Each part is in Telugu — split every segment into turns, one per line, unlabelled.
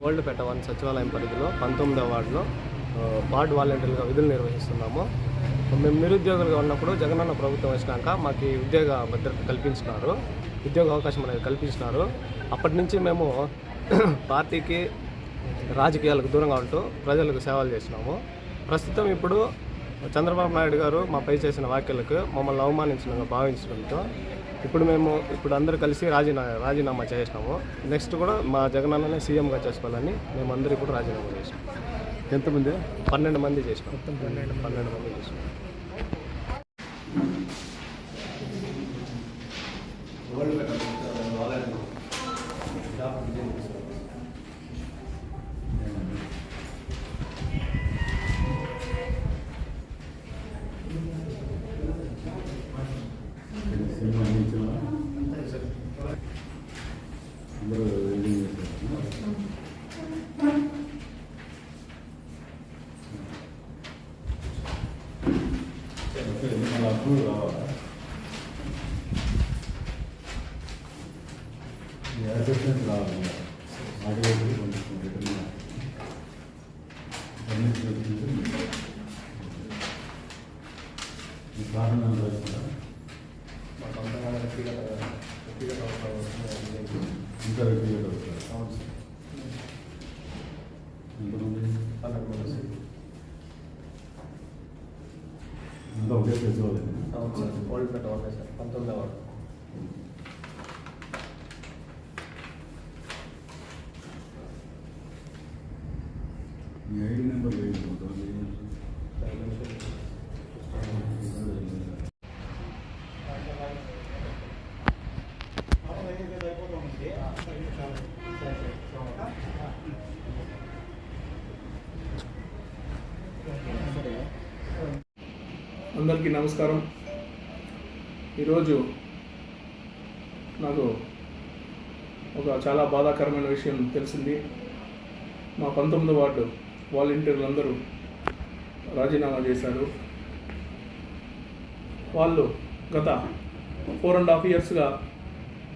ఓల్డ్ వన్ సచివాలయం పరిధిలో పంతొమ్మిదవ వార్డులో వార్డు వాలంటీర్లుగా విధులు నిర్వహిస్తున్నాము. మేము నిరుద్యోగులుగా ఉన్నప్పుడు జగనన్న ప్రభుత్వం వచ్చినాక మాకు ఉద్యోగ భద్రత కల్పించినారు. ఉద్యోగ అవకాశం అనేది కల్పించినారు. అప్పటి నుంచి మేము పార్టీకి రాజకీయాలకు దూరంగా ఉంటూ ప్రజలకు సేవలు చేసినాము ప్రస్తుతం ఇప్పుడు చంద్రబాబు నాయుడు గారు మాపై చేసిన వ్యాఖ్యలకు మమ్మల్ని అవమానించడంగా భావించడంతో ఇప్పుడు మేము ఇప్పుడు అందరూ కలిసి రాజీనా రాజీనామా చేసినాము. నెక్స్ట్ కూడా మా జగనన్ననే సీఎంగా చేసుకోవాలని మేము అందరూ ఇప్పుడు రాజీనామా చేసినాం.
ఎంతమంది?
పన్నెండు మంది చేసినాం. పన్నెండు పన్నెండు మంది చేసినాం.
మళ్ళీ అప్రూవ్ కావాలా ఈ అడ్వర్టైజ్ రావాలి ఆడియో కొంచెం రిటర్న్ పర్మిషన్ వచ్చింది ఈ కారణం రాసిందా
మా సొంతంగా వ్యక్తిగత వ్యక్తిగత అవసరాలు వస్తున్నాయి.
ఇంకా వ్యక్తిగత అవుతారు
అవును సార్.
ఎంతమంది
పన్నెండు మంది సార్.
అంతా ఒకే సచివాలయం
అవును సార్ ఓల్డ్ పెట్ట ఓకే సార్ పంతొమ్మిదవ వార్డు
ఈ
అందరికీ నమస్కారం. ఈరోజు నాకు ఒక చాలా బాధాకరమైన విషయం తెలిసింది. మా పంతొమ్మిది వార్డు వాలంటీర్లు అందరూ రాజీనామా చేశారు. వాళ్ళు గత ఫోర్ అండ్ హాఫ్ ఇయర్స్గా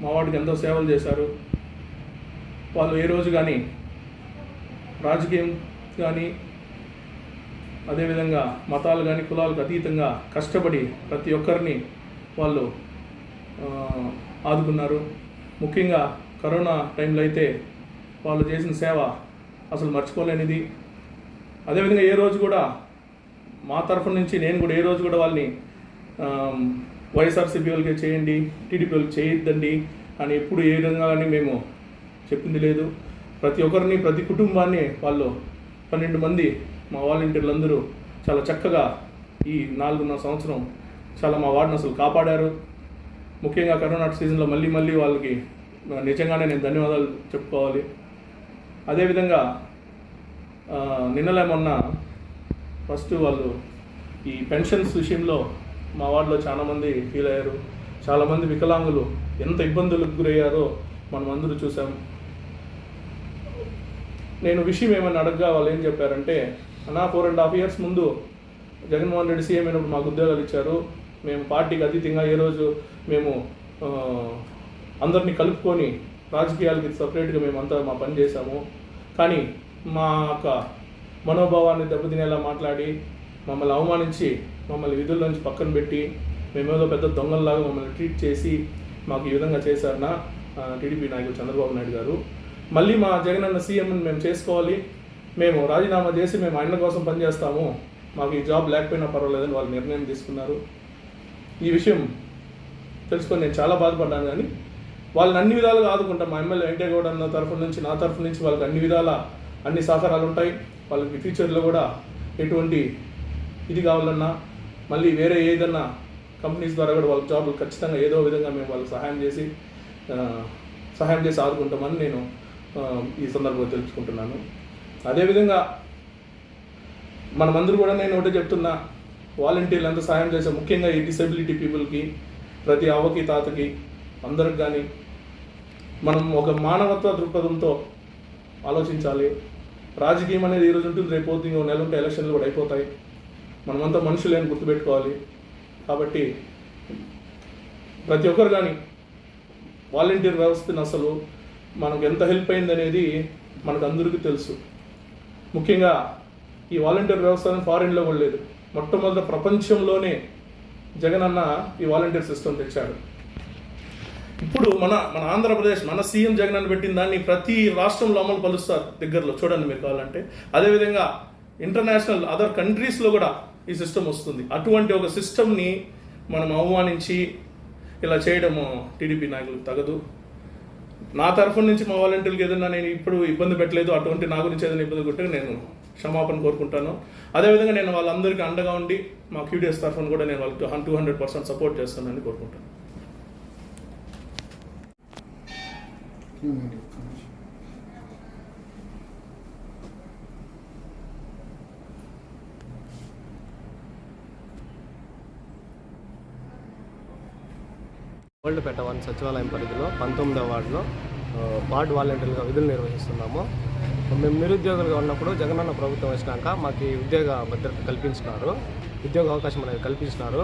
మా వాడికి ఎంతో సేవలు చేశారు. వాళ్ళు ఏ రోజు కానీ రాజకీయం కానీ అదేవిధంగా మతాలు కానీ కులాలకు అతీతంగా కష్టపడి ప్రతి ఒక్కరిని వాళ్ళు ఆదుకున్నారు. ముఖ్యంగా కరోనా టైంలో అయితే వాళ్ళు చేసిన సేవ అసలు మర్చిపోలేనిది. అదేవిధంగా ఏ రోజు కూడా మా తరఫు నుంచి నేను కూడా ఏ రోజు కూడా వాళ్ళని వైఎస్ఆర్సీపీ వాళ్ళకి చేయండి టీడీపీ వాళ్ళకి చేయొద్దండి అని ఎప్పుడు ఏ విధంగా కానీ మేము చెప్పింది లేదు. ప్రతి ఒక్కరిని ప్రతి కుటుంబాన్ని వాళ్ళు పన్నెండు మంది మా వాలంటీర్లు అందరూ చాలా చక్కగా ఈ నాలుగున్నర సంవత్సరం చాలా మా వార్డును అసలు కాపాడారు. ముఖ్యంగా కరోనా సీజన్లో మళ్ళీ మళ్ళీ వాళ్ళకి నిజంగానే నేను ధన్యవాదాలు చెప్పుకోవాలి. అదేవిధంగా నిన్నలే మొన్న ఫస్ట్ వాళ్ళు ఈ పెన్షన్స్ విషయంలో మా వార్డులో చాలామంది ఫీల్ అయ్యారు. చాలామంది వికలాంగులు ఎంత ఇబ్బందులకు గురయ్యారో మనం అందరూ చూసాం నేను విషయం ఏమైనా అడగగా వాళ్ళు ఏం చెప్పారంటే అన్నా ఫోర్ అండ్ హాఫ్ ఇయర్స్ ముందు జగన్మోహన్ రెడ్డి సీఎం అయినప్పుడు మాకు ఉద్యోగాలు ఇచ్చారు. మేము పార్టీకి అతీతంగా ఏ రోజు మేము అందరినీ కలుపుకొని రాజకీయాలకి సపరేట్గా మేమంతా మా పని చేశాము. కానీ మా యొక్క మనోభావాన్ని దెబ్బతినేలా మాట్లాడి మమ్మల్ని అవమానించి మమ్మల్ని విధుల్లోంచి పక్కన పెట్టి మేమేదో పెద్ద దొంగల్లాగా మమ్మల్ని ట్రీట్ చేసి మాకు ఈ విధంగా చేశారన్న టీడీపీ నాయకుడు చంద్రబాబు నాయుడు గారు. మళ్ళీ మా జగన్ అన్న సీఎంని మేము చేసుకోవాలి. మేము రాజీనామా చేసి మేము ఆయన కోసం పనిచేస్తాము. మాకు ఈ జాబ్ లేకపోయినా పర్వాలేదని వాళ్ళు నిర్ణయం తీసుకున్నారు. ఈ విషయం తెలుసుకొని నేను చాలా బాధపడ్డాను కానీ వాళ్ళని అన్ని విధాలుగా ఆదుకుంటాం. మా ఎమ్మెల్యే వెంకయ్యగౌడ అన్న తరఫు నుంచి నా తరఫు నుంచి వాళ్ళకి అన్ని విధాల అన్ని సహకారాలు ఉంటాయి. వాళ్ళకి ఫ్యూచర్లో కూడా ఎటువంటి ఇది కావాలన్నా మళ్ళీ వేరే ఏదన్నా కంపెనీస్ ద్వారా కూడా వాళ్ళ జాబులు ఖచ్చితంగా ఏదో విధంగా మేము వాళ్ళకి సహాయం చేసి సహాయం చేసి ఆదుకుంటామని నేను ఈ సందర్భంగా తెలుసుకుంటున్నాను. అదేవిధంగా మనమందరూ కూడా నేను ఒకటే చెప్తున్నా వాలంటీర్లు ఎంత సహాయం చేసే ముఖ్యంగా ఈ డిసెబిలిటీ పీపుల్కి ప్రతి అవ్వకి తాతకి అందరికి కానీ మనం ఒక మానవత్వ దృక్పథంతో ఆలోచించాలి. రాజకీయం అనేది ఈరోజు ఉంటుంది రేపు పోతుంది ఇంకో నెల ఉంటే ఎలక్షన్లు కూడా అయిపోతాయి. మనమంతా మనుషులేని గుర్తుపెట్టుకోవాలి. కాబట్టి ప్రతి ఒక్కరు కానీ వాలంటీర్ వ్యవస్థను అసలు మనకు ఎంత హెల్ప్ అయింది అనేది మనకు అందరికీ తెలుసు. ముఖ్యంగా ఈ వాలంటీర్ వ్యవస్థ ఫారిన్లో కూడా లేదు. మొట్టమొదట ప్రపంచంలోనే జగన్ అన్న ఈ వాలంటీర్ సిస్టమ్ తెచ్చాడు. ఇప్పుడు మన మన ఆంధ్రప్రదేశ్ మన సీఎం జగన్ అని పెట్టిన దాన్ని ప్రతి రాష్ట్రంలో అమలు పలుస్తారు దగ్గరలో. చూడండి మీరు కావాలంటే. అదేవిధంగా ఇంటర్నేషనల్ అదర్ కంట్రీస్లో కూడా ఈ సిస్టమ్ వస్తుంది. అటువంటి ఒక సిస్టమ్ని మనం అవమానించి ఇలా చేయడము టీడీపీ నాయకులకు తగదు. నా తరఫు నుంచి మా వాలంటీర్లకు ఏదైనా నేను ఇప్పుడు ఇబ్బంది పెట్టలేదు అటువంటి నా గురించి ఏదైనా ఇబ్బంది కొట్టే నేను క్షమాపణ కోరుకుంటాను. అదేవిధంగా నేను వాళ్ళందరికీ అండగా ఉండి మా క్యూడిఎస్ తరఫున కూడా నేను వాళ్ళకి టూ హండ్రెడ్ పర్సెంట్ సపోర్ట్ చేస్తానని కోరుకుంటాను.
ఓల్డ్పేట వన్ సచివాలయం పరిధిలో పంతొమ్మిదవ వార్డులో వార్డ్ వార్డు వాలంటీర్లుగా విధులు నిర్వహిస్తున్నాము. మేము నిరుద్యోగులుగా ఉన్నప్పుడు జగనన్న ప్రభుత్వం వచ్చినాక మాకు ఉద్యోగ భద్రత కల్పించినారు. ఉద్యోగ అవకాశం అనేది కల్పించినారు.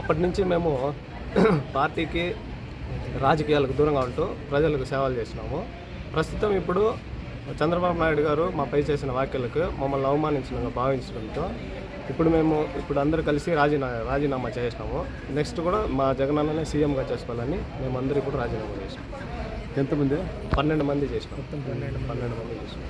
అప్పటి నుంచి మేము పార్టీకి రాజకీయాలకు దూరంగా ఉంటూ ప్రజలకు సేవలు చేసినాము ప్రస్తుతం ఇప్పుడు చంద్రబాబు నాయుడు గారు మాపై చేసిన వ్యాఖ్యలకు మమ్మల్ని అవమానించడంగా భావించడంతో ఇప్పుడు మేము ఇప్పుడు అందరూ కలిసి రాజీనా రాజీనామా చేసినాము. నెక్స్ట్ కూడా మా జగనన్ననే సీఎంగా చేసుకోవాలని మేము అందరూ కూడా రాజీనామా చేసినాం.
ఎంతమంది?
పన్నెండు మంది చేసినాం. పన్నెండు పన్నెండు మంది చేసినాం.